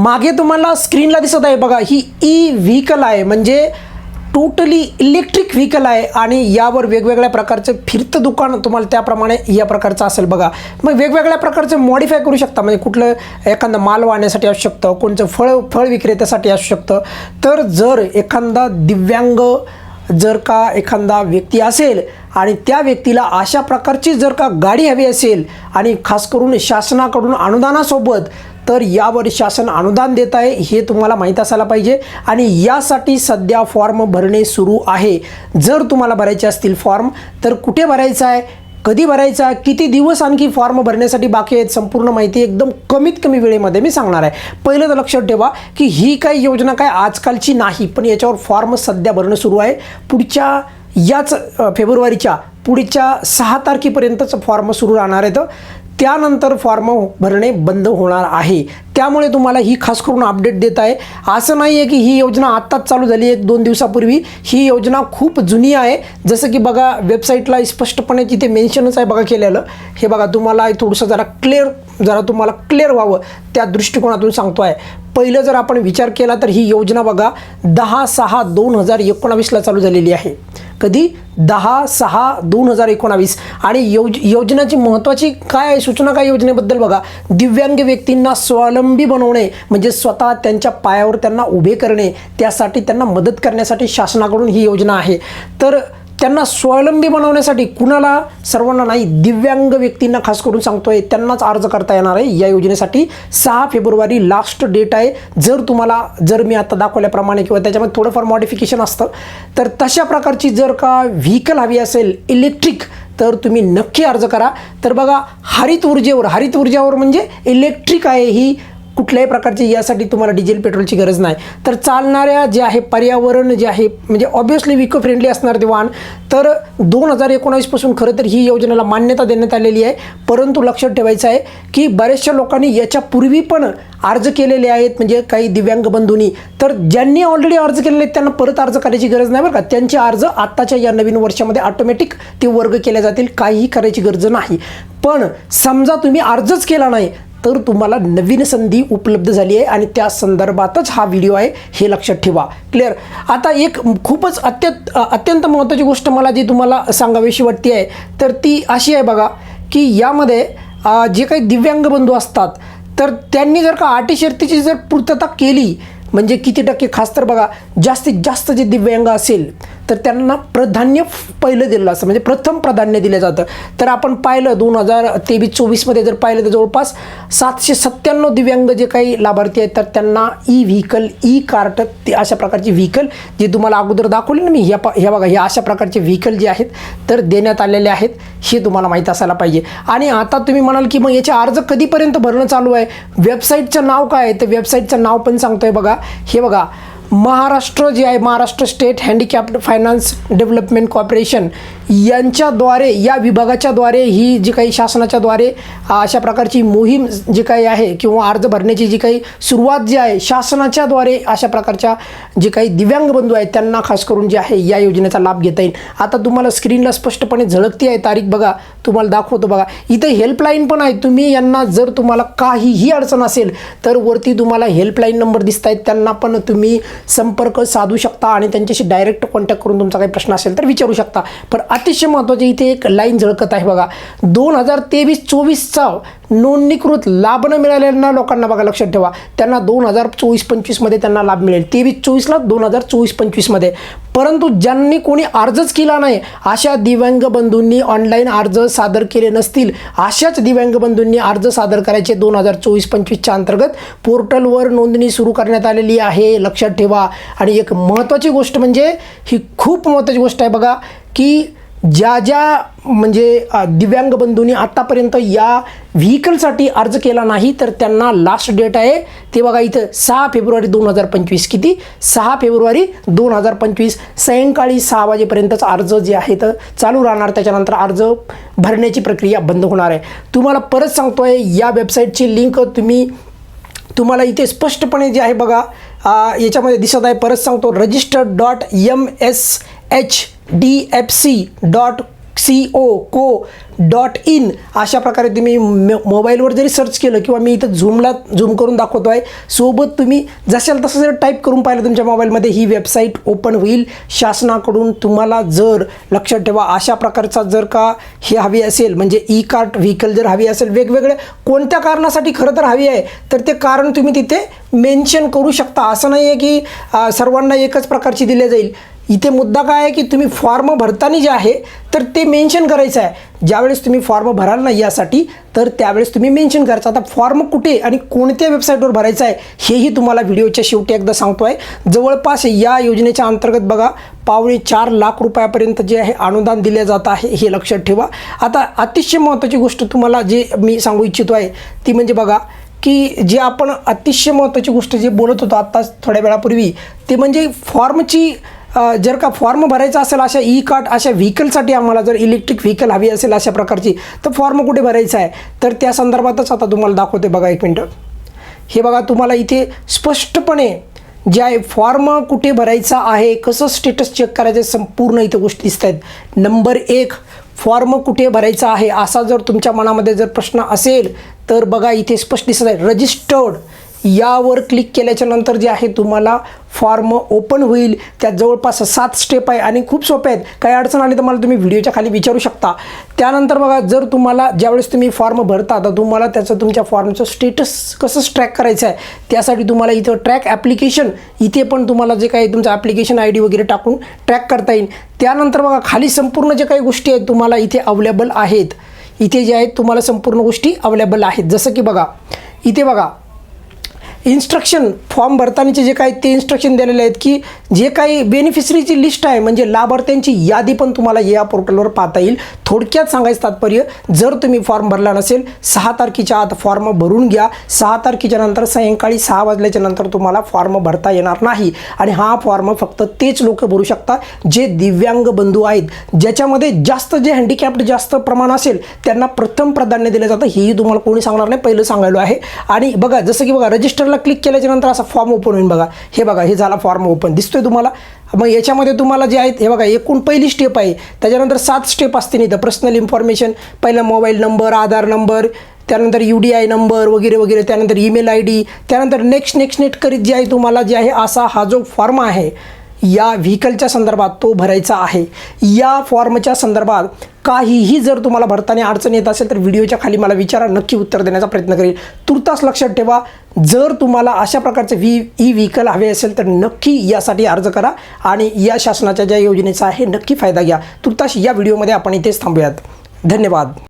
मागे तुम्हाला स्क्रीनला दिसत आहे बघा ही ई व्हीकल आहे. म्हणजे टोटली इलेक्ट्रिक व्हीकल आहे आणि यावर वेगवेगळ्या प्रकारचे फिरतं दुकान तुम्हाला त्याप्रमाणे या प्रकारचं असेल बघा. मग वेगवेगळ्या प्रकारचं मॉडिफाय करू शकता. म्हणजे कुठलं एखादा माल वाहण्यासाठी असू शकतं कोणचं फळ फळ विक्रेत्यासाठी असू शकतं. तर जर एखादा दिव्यांग जर का एखादा व्यक्ती असेल आणि त्या व्यक्तीला अशा प्रकारची जर का गाडी हवी असेल आणि खास करून शासनाकडून अनुदानासोबत तर यावर शासन अनुदान देत आहे हे तुम्हाला माहीत असायला पाहिजे. आणि यासाठी सध्या फॉर्म भरणे सुरू आहे. जर तुम्हाला भरायचे असतील फॉर्म तर कुठे भरायचा आहे कधी भरायचा किती दिवस आणखी फॉर्म भरण्यासाठी बाकी आहेत संपूर्ण माहिती एकदम कमीत कमी वेळेमध्ये मी सांगणार आहे. पहिलं तर लक्षात ठेवा की ही काही योजना काय आजकालची नाही पण याच्यावर फॉर्म सध्या भरणं सुरू आहे. पुढच्या याच फेब्रुवारीच्या पुढच्या सहा तारखेपर्यंतच फॉर्म सुरू राहणार आहेत. त्यानंतर फॉर्म भरणे बंद होणार आहे. त्यामुळे तुम्हाला ही खास करून अपडेट देत आहे. असं नाही आहे की ही योजना आत्ताच चालू झाली एक दोन दिवसापूर्वी. ही योजना खूप जुनी आहे. जसं की बघा वेबसाईटला स्पष्टपणे तिथे मेन्शनच आहे बघा केलेलं. हे बघा तुम्हाला थोडंसं जरा क्लिअर जरा तुम्हाला क्लिअर व्हावं त्या दृष्टिकोनातून सांगतो आहे. पहिलं जर आपण विचार केला तर ही योजना बघा दहा सहा दोन हजार एकोणावीसला चालू झालेली आहे. कधी? दहा सहा दोन हजार एकोणावीस. आणि योज योजनेची महत्त्वाची काय आहे सूचना काय योजनेबद्दल बघा. दिव्यांग व्यक्तींना कुटुंबी बनवणे म्हणजे स्वतः त्यांच्या पायावर त्यांना उभे करणे त्यासाठी त्यांना मदत करण्यासाठी शासनाकडून ही योजना आहे. तर त्यांना स्वावलंबी बनवण्यासाठी कुणाला सर्वांना नाही दिव्यांग व्यक्तींना खास करून सांगतोय त्यांनाच अर्ज करता येणार आहे. या योजनेसाठी सहा फेब्रुवारी लास्ट डेट आहे. जर तुम्हाला जर मी आता दाखवल्याप्रमाणे किंवा त्याच्यामध्ये थोडंफार मॉडिफिकेशन असतं तर तशा प्रकारची जर का व्हीकल हवी असेल इलेक्ट्रिक तर तुम्ही नक्की अर्ज करा. तर बघा हरित ऊर्जेवर हरित ऊर्जेवर म्हणजे इलेक्ट्रिक आहे ही. कुठल्याही प्रकारची यासाठी तुम्हाला डिझेल पेट्रोलची गरज नाही. तर चालणाऱ्या जे आहे पर्यावरण जे आहे म्हणजे ऑब्वियसली विको फ्रेंडली असणार ते वाहन तर दोन हजार एकोणावीसपासून खरं तर ही योजनेला मान्यता देण्यात आलेली आहे. परंतु लक्षात ठेवायचं आहे की बऱ्याचशा लोकांनी याच्यापूर्वी पण अर्ज केलेले आहेत म्हणजे काही दिव्यांग बंधूंनी. तर ज्यांनी ऑलरेडी अर्ज केलेले आहेत त्यांना परत अर्ज करायची गरज नाही बरं का. त्यांचे अर्ज आत्ताच्या या नवीन वर्षामध्ये ऑटोमॅटिक ते वर्ग केले जातील. काहीही करायची गरज नाही. पण समजा तुम्ही अर्जच केला नाही तर तुम्हाला नवीन संधी उपलब्ध झाली आहे आणि त्या संदर्भातच हा व्हिडिओ आहे हे लक्षात ठेवा. क्लिअर आता एक खूपच अत्यंत अत्यंत महत्त्वाची गोष्ट मला जी तुम्हाला सांगावीशी वाटते आहे तर ती अशी आहे बघा की यामध्ये जे काही दिव्यांग बंधू असतात तर त्यांनी जर का आटी शर्तीची जर पूर्तता केली म्हणजे किती टक्के? खास तर बघा जास्तीत जास्त जे दिव्यांग असेल तर त्यांना प्राधान्य पहिलं दिलं असतं. म्हणजे प्रथम प्राधान्य दिलं जातं. तर आपण पाहिलं दोन हजार तेवीस चोवीसमध्ये जर पाहिलं तर जवळपास सातशे सत्त्याण्णव दिव्यांग जे काही लाभार्थी आहेत तर त्यांना ई व्हीकल ई कार्ट ते अशा प्रकारची व्हीकल जे तुम्हाला अगोदर दाखवले ना मी ह्या पा ह्या बघा ह्या अशा प्रकारचे व्हीकल जे आहेत तर देण्यात आलेले आहेत हे तुम्हाला माहीत असायला पाहिजे. आणि आता तुम्ही म्हणाल की मग याचे अर्ज कधीपर्यंत भरणं चालू आहे? वेबसाईटचं नाव काय आहे? तर वेबसाईटचं नाव पण सांगतोय बघा. हे बघा महाराष्ट्र जे आहे Maharashtra state handicapped finance development corporation यांच्याद्वारे या विभागाच्याद्वारे ही जी काही शासनाच्याद्वारे अशा प्रकारची मोहीम जी काही आहे किंवा अर्ज भरण्याची जी काही सुरुवात जी आहे शासनाच्याद्वारे अशा प्रकारच्या जे काही दिव्यांग बंधू आहेत त्यांना खास करून जे आहे या योजनेचा लाभ घेता येईल. आता तुम्हाला स्क्रीनला स्पष्टपणे झळकती आहे तारीख बघा तुम्हाला दाखवतो बघा. इथे हेल्पलाईन पण आहे तुम्ही यांना जर तुम्हाला काहीही अडचण असेल तर वरती तुम्हाला हेल्पलाईन नंबर दिसत आहेत त्यांना पण तुम्ही संपर्क साधू शकता आणि त्यांच्याशी डायरेक्ट कॉन्टॅक्ट करून तुमचा काही प्रश्न असेल तर विचारू शकता. पण अतिशय महत्त्वाचे इथे एक लाईन झळकत आहे बघा. दोन हजार तेवीस चोवीसचा नोंदणीकृत लाभ न मिळालेल्या लोकांना बघा लक्षात ठेवा. त्यांना दोन हजार चोवीस पंचवीसमध्ये त्यांना लाभ मिळेल. तेवीस चोवीसला दोन हजार चोवीस पंचवीसमध्ये परंतु ज्यांनी कोणी अर्जच केला नाही अशा दिव्यांग बंधूंनी ऑनलाईन अर्ज सादर केले नसतील. अशाच दिव्यांग बंधूंनी अर्ज सादर करायचे दोन हजार चोवीस पंचवीसच्या अंतर्गत. पोर्टलवर नोंदणी सुरू करण्यात आलेली आहे लक्षात ठेवा. आणि एक महत्त्वाची गोष्ट म्हणजे ही खूप महत्त्वाची गोष्ट आहे बघा की ज्या ज्या म्हणजे दिव्यांग बंधूंनी आत्तापर्यंत या व्हीकलसाठी अर्ज केला नाही तर त्यांना लास्ट डेट आहे. ते बघा इथं सहा फेब्रुवारी दोन हजार पंचवीस किती? सहा फेब्रुवारी दोन हजार पंचवीस. सायंकाळी सहा वाजेपर्यंतच अर्ज जे आहे तर चालू राहणार. त्याच्यानंतर अर्ज भरण्याची प्रक्रिया बंद होणार आहे. तुम्हाला परत सांगतो आहे या वेबसाईटची लिंक तुम्ही तुम्हाला इथे स्पष्टपणे जे आहे बघा याच्यामध्ये दिसत आहे. परत सांगतो register dot M S H D F C dot C O co dot in अशा प्रकारे तुम्ही मोबाईलवर जरी सर्च केलं किंवा मी इथं झूमला झूम करून दाखवतो आहे सोबत तुम्ही जसेल तसं जर टाईप करून पाहिलं तुमच्या मोबाईलमध्ये ही वेबसाईट ओपन होईल. शासनाकडून तुम्हाला जर लक्षात ठेवा अशा प्रकारचा जर का हे हवी असेल म्हणजे ई कार्ट व्हेकल जर हवी असेल वेगवेगळे कोणत्या कारणासाठी खरं तर हवी आहे तर ते कारण तुम्ही तिथे मेन्शन करू शकता. असं नाही आहे की सर्वांना एकच प्रकारची दिले जाईल. इथे मुद्दा काय आहे की तुम्ही फॉर्म भरताना जे आहे तर ते मेन्शन करायचं आहे. ज्यावेळेस तुम्ही फॉर्म भराल ना यासाठी तर त्यावेळेस तुम्ही मेन्शन करायचं. आता फॉर्म कुठे आणि कोणत्या वेबसाईटवर भरायचं आहे हेही तुम्हाला व्हिडिओच्या शेवटी एकदा सांगतो आहे जवळपास या योजनेच्या अंतर्गत बघा पावणे चार लाख रुपयापर्यंत जे आहे अनुदान दिले जात आहे हे लक्षात ठेवा. आता अतिशय महत्त्वाची गोष्ट तुम्हाला जे मी सांगू इच्छितो आहे ती म्हणजे बघा की जे आपण अतिशय महत्त्वाची गोष्ट जे बोलत होतो आत्ताच थोड्या वेळापूर्वी ते म्हणजे फॉर्मची जर का फॉर्म भरायचा असेल अशा ई कार्ट अशा व्हेकलसाठी आम्हाला जर इलेक्ट्रिक व्हेकल हवी असेल अशा प्रकारची तर फॉर्म कुठे भरायचा आहे? तर त्या संदर्भातच आता तुम्हाला दाखवते बघा एक मिनटं. हे बघा तुम्हाला इथे स्पष्टपणे जे आहे फॉर्म कुठे भरायचा आहे कसं स्टेटस चेक करायचं संपूर्ण इथे गोष्टी दिसत आहेत. नंबर एक फॉर्म कुठे भरायचा आहे असा जर तुमच्या मनामध्ये जर प्रश्न असेल तर बघा इथे स्पष्ट दिसत आहे. रजिस्टर्ड यावर क्लिक केल्याच्यानंतर जे आहे तुम्हाला फॉर्म ओपन होईल. त्यात जवळपास सात स्टेप आहे आणि खूप सोपे आहेत. काही अडचण आली तर मला तुम्ही व्हिडिओच्या खाली विचारू शकता. त्यानंतर बघा जर तुम्हाला ज्यावेळेस तुम्ही फॉर्म भरता तर तुम्हाला त्याचं तुमच्या फॉर्मचं स्टेटस कसं ट्रॅक करायचं आहे त्यासाठी तुम्हाला इथं ट्रॅक ॲप्लिकेशन इथे पण तुम्हाला जे काही तुमचं ॲप्लिकेशन आय डी वगैरे टाकून ट्रॅक करता येईल. त्यानंतर बघा खाली संपूर्ण जे काही गोष्टी आहेत तुम्हाला इथे अवेलेबल आहेत. इथे जे आहेत तुम्हाला संपूर्ण गोष्टी अवेलेबल आहेत. जसं की बघा इथे बघा इन्स्ट्रक्शन फॉर्म भरतानाचे जे काही ते इन्स्ट्रक्शन दिलेले आहेत की जे काही बेनिफिशरीची लिस्ट आहे म्हणजे लाभार्थ्यांची यादी पण तुम्हाला या पोर्टलवर पाहता येईल. थोडक्यात सांगायचं तात्पर्य जर तुम्ही फॉर्म भरला नसेल सहा तारखेच्या आत फॉर्म भरून घ्या. सहा तारखेच्या नंतर सायंकाळी सहा वाजल्याच्या नंतर तुम्हाला फॉर्म भरता येणार नाही. आणि हा फॉर्म फक्त तेच लोक भरू शकतात जे दिव्यांग बंधू आहेत. ज्याच्यामध्ये जास्त जे हँडिकॅप्ड जास्त प्रमाण असेल त्यांना प्रथम प्राधान्य दिलं जातं. हेही तुम्हाला कोणी सांगणार नाही पहिलं सांगायलो आहे. आणि बघा जसं की बघा रजिस्टरला क्लिक केल्याच्यानंतर असा फॉर्म ओपन होईल बघा. हे बघा हे झाला फॉर्म ओपन दिसतोय तुम्हाला? मग याच्यामध्ये तुम्हाला जे आहेत हे बघा एकूण पहिली स्टेप आहे. त्याच्यानंतर सात स्टेप असतील इथं. पर्सनल इन्फॉर्मेशन पहिला मोबाईल नंबर आधार नंबर त्यानंतर यू डी आय नंबर वगैरे वगैरे त्यानंतर ईमेल आय डी त्यानंतर नेक्स्ट नेक्स्ट नेट करीत जे आहे तुम्हाला जे आहे असा हा जो फॉर्म आहे या व्हेकलच्या संदर्भात तो भरायचा आहे. या फॉर्मच्या संदर्भात काहीही जर तुम्हाला भरताना अडचण येत असेल तर व्हिडिओच्या खाली मला विचारा नक्की उत्तर देण्याचा प्रयत्न करेल. तुर्तास लक्षात ठेवा जर तुम्हाला अशा प्रकारचे व्ही ई व्हेकल हवे असेल तर नक्की यासाठी अर्ज करा आणि या शासनाच्या ज्या योजनेचा आहे नक्की फायदा घ्या. तुर्तास या व्हिडिओमध्ये आपण इथेच थांबूयात. धन्यवाद.